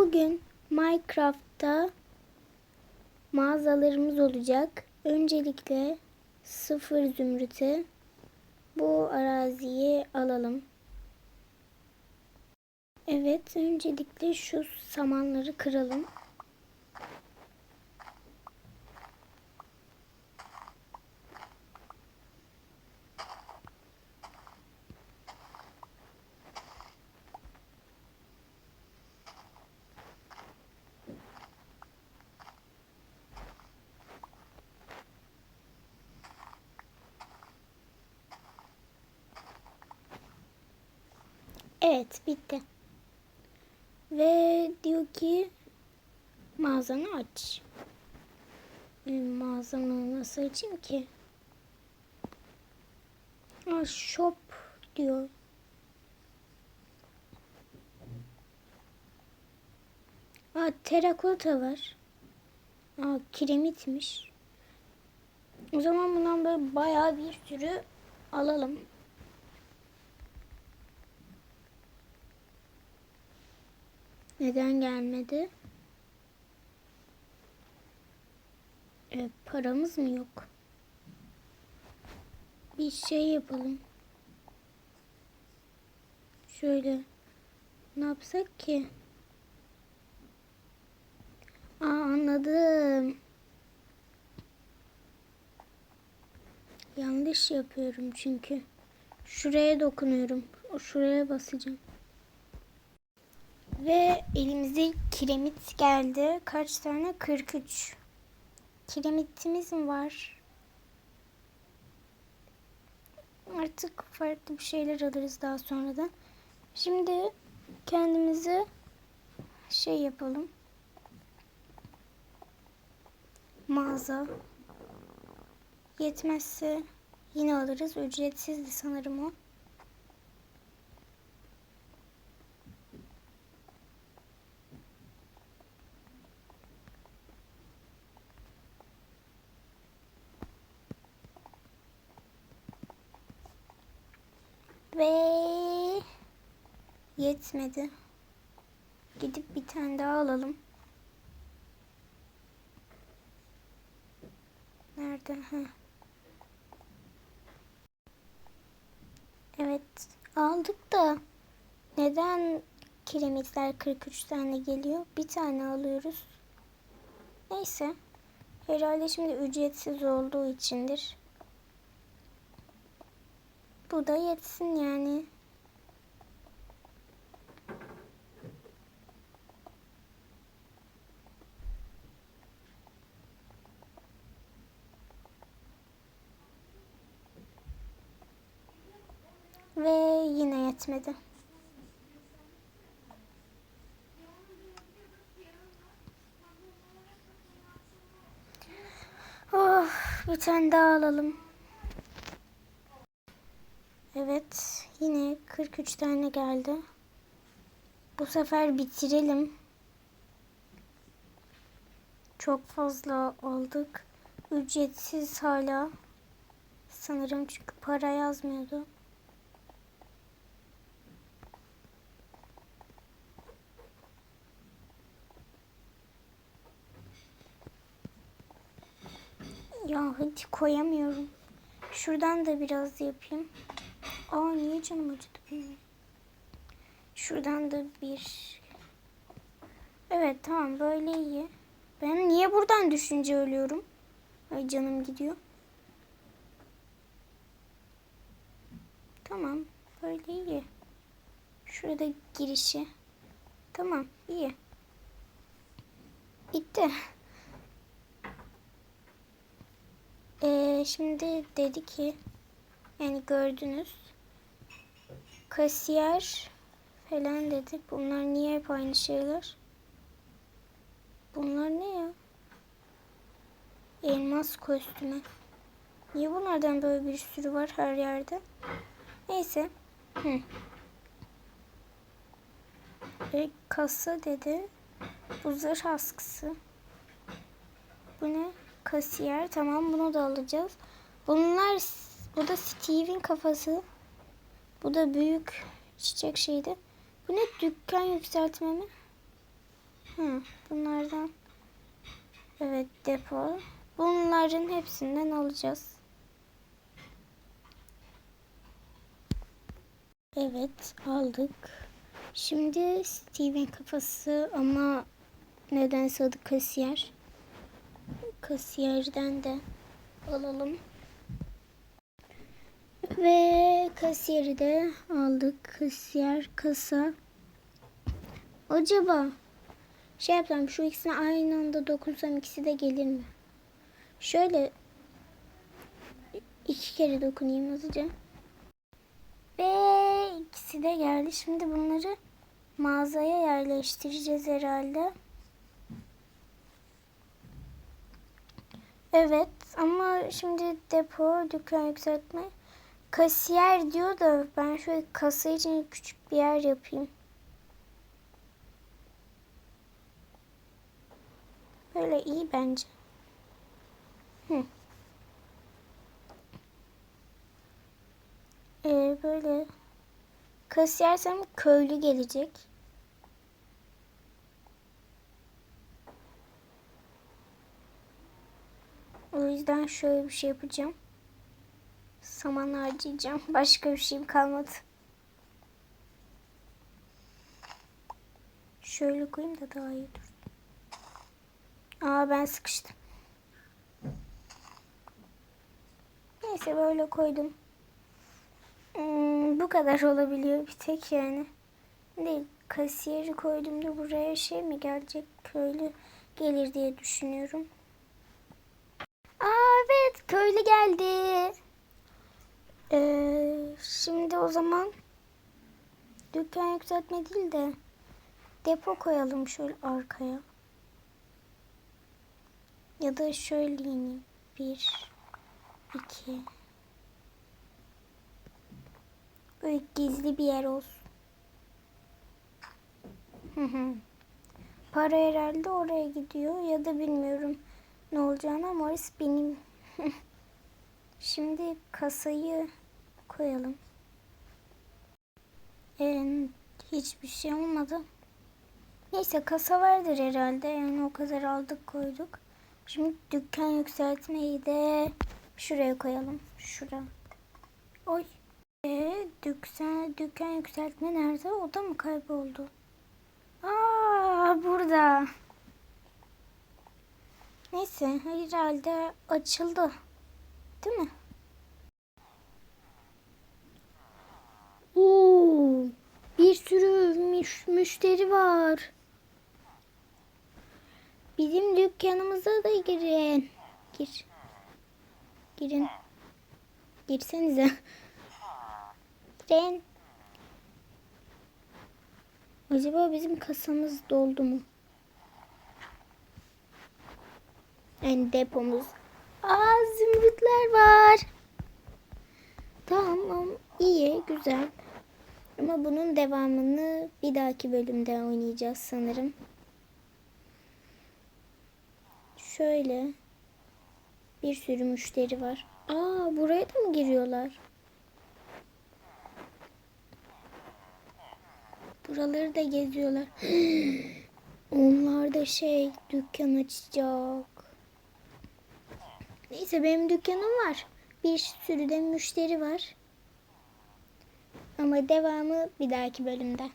Bugün Minecraft'ta mağazalarımız olacak. Öncelikle sıfır zümrüte bu araziyi alalım. Evet, öncelikle şu samanları kıralım. Evet, bitti. Ve diyor ki mağazanı aç. Benim mağazamı nasıl açayım ki? Aa, shop diyor. Aa, terakota var. Aa, kiremitmiş. O zaman bundan böyle bayağı bir sürü alalım. Neden gelmedi? E, paramız mı yok? Bir şey yapalım. Şöyle. Ne yapsak ki? Aa anladım. Yanlış yapıyorum çünkü. Şuraya dokunuyorum. Şuraya basacağım. Ve elimize kiremit geldi. Kaç tane? 43. Kiremitimiz mi var? Artık farklı bir şeyler alırız daha sonra da. Şimdi kendimize şey yapalım. Mağaza. Yetmezse yine alırız. Ücretsizdi sanırım o. Ve yetmedi. Gidip bir tane daha alalım. Nerede? Ha. Evet aldık da neden kiremitler 43 tane geliyor? Bir tane alıyoruz. Neyse. Herhalde şimdi ücretsiz olduğu içindir. Bu da yetsin yani. Ve yine yetmedi. Oh, bir tane daha alalım. Evet, yine 43 tane geldi. Bu sefer bitirelim. Çok fazla aldık. Ücretsiz hala. Sanırım çünkü para yazmıyordu. Hadi koyamıyorum. Şuradan da biraz yapayım. Aa niye canım acıdı benim? Şuradan da bir... Evet tamam böyle iyi. Ben niye buradan düşünce ölüyorum? Ay canım gidiyor. Tamam böyle iyi. Şurada girişi. Tamam iyi. Bitti. Ee, şimdi dedi ki yani gördünüz kasiyer falan dedik. Bunlar niye hep aynı şeyler? Bunlar ne ya? Elmas kostümü. Niye bunlardan böyle bir sürü var her yerde? Neyse. Hı. E, kasa dedi. Bu zırh askısı. Bu ne? Kasiyer. Tamam bunu da alacağız. Bunlar bu da Steve'in kafası. Bu da büyük çiçek şeydi. Bu ne dükkan yükseltme mi? Hı, bunlardan evet depo. Bunların hepsinden alacağız. Evet aldık. Şimdi Steven kafası ama nedense adı kasiyer. Kasiyerden de alalım. Ve kasiyeri de aldık. Kasiyer, kasa. Acaba şey yapsam şu ikisine aynı anda dokunsam ikisi de gelir mi? Şöyle iki kere dokunayım hızlıca. Ve ikisi de geldi. Şimdi bunları mağazaya yerleştireceğiz herhalde. Evet ama şimdi depo, dükkan yükseltme. Kasiyer diyor da ben şöyle kasa için küçük bir yer yapayım. Böyle iyi bence. Hı. Ee, böyle kasiyersem köylü gelecek. O yüzden şöyle bir şey yapacağım. Saman harcayacağım. Başka bir şeyim kalmadı. Şöyle koyayım da daha iyi dur. Aa ben sıkıştım. Neyse böyle koydum. Hmm, bu kadar olabiliyor bir tek yani. Değil. Kasiyeri koyduğumda buraya şey mi gelecek? Köylü gelir diye düşünüyorum. Köylü geldi. Ee, şimdi o zaman dükkan yükseltme değil de depo koyalım şöyle arkaya. Ya da şöyle ineyim. Bir, iki. Böyle gizli bir yer olsun. Hı hı. Para herhalde oraya gidiyor ya da bilmiyorum ne olacağını ama orası benim. Şimdi kasayı koyalım. Ee, hiçbir şey olmadı. Neyse kasa vardır herhalde. Yani o kadar aldık koyduk. Şimdi dükkan yükseltmeyi de şuraya koyalım. Şura. Oy. Ee, dükkan, dükkan yükseltme nerede? O da mı kayboldu? Aa burada. Neyse herhalde açıldı. Değil mi? Oo, bir sürü müş müşteri var. Bizim dükkanımıza da girin. Gir. Girin. Girsenize. Girin. Acaba bizim kasamız doldu mu? Yani depomuz. Aa zümrütler var. Tamam iyi güzel. Ama bunun devamını bir dahaki bölümde oynayacağız sanırım. Şöyle bir sürü müşteri var. Aa buraya da mı giriyorlar? Buraları da geziyorlar. Onlar da şey dükkan açacak. Neyse benim dükkanım var. Bir sürü de müşteri var. Ama devamı bir dahaki bölümde.